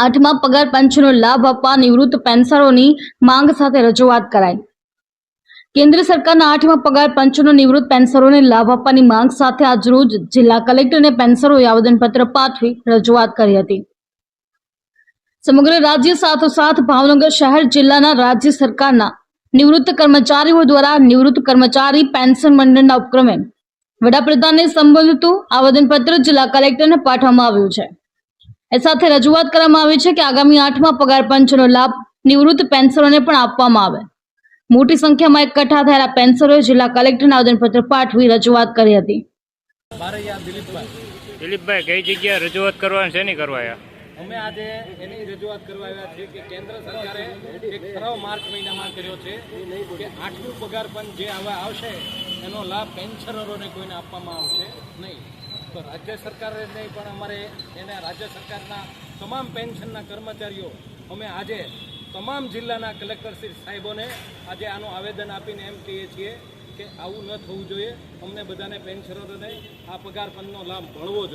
આઠમા પગાર પંચનો લાભ આપવા નિવૃત્ત પેન્શનરોની માંગ સાથે રજૂઆત કરાઈ. કેન્દ્ર સરકારના આઠમા પગાર પંચનો નિવૃત્ત પેન્શનરોને લાભ આપવાની માંગ સાથે આજરોજ જિલ્લા કલેક્ટર અને પેન્શનરોએ આવેદનપત્ર પાઠવી રજૂઆત કરી હતી. સમગ્ર રાજ્ય સાથોસાથ ભાવનગર શહેર જિલ્લાના રાજ્ય સરકારના નિવૃત્ત કર્મચારીઓ દ્વારા નિવૃત્ત કર્મચારી પેન્શન મંડળના ઉપક્રમે વડાપ્રધાનને સંબોધતું આવેદનપત્ર જિલ્લા કલેક્ટરને પાઠવવામાં આવ્યું છે. એ સાથે રજૂઆત કરવામાં આવી છે કે આગામી આઠમા પગાર પંચનો લાભ નિવૃત્ત પેન્સરોને પણ આપવામાં આવે. મોટી સંખ્યામાં એકઠા થયેલા પેન્શનરોએ જિલ્લા કલેક્ટરને આવેદનપત્ર પાઠવી રજૂઆત કરી હતી. દિલીપભાઈ. દિલીપભાઈ કઈ જગ્યાએ રજૂઆત કરવાની છે નહીં કરવા અમે આજે એની રજૂઆત કરવા આવ્યા છીએ કે કેન્દ્ર સરકારે એક ઠરાવ માર્ચ મહિનામાં કર્યો છે કે આઠમું પગાર પણ જે હવે આવશે એનો લાભ પેન્શનરોને કોઈને આપવામાં આવશે નહીં. તો રાજ્ય સરકારે નહીં, પણ અમારે એને રાજ્ય સરકારના તમામ પેન્શનના કર્મચારીઓ, અમે આજે તમામ જિલ્લાના કલેક્ટરશ્રી સાહેબોને આજે આનું આવેદન આપીને એમ કહીએ છીએ કે આવું ન થવું જોઈએ. અમને બધાને પેન્શનરોને આ પગાર પંદનો લાભ મળવો જોઈએ.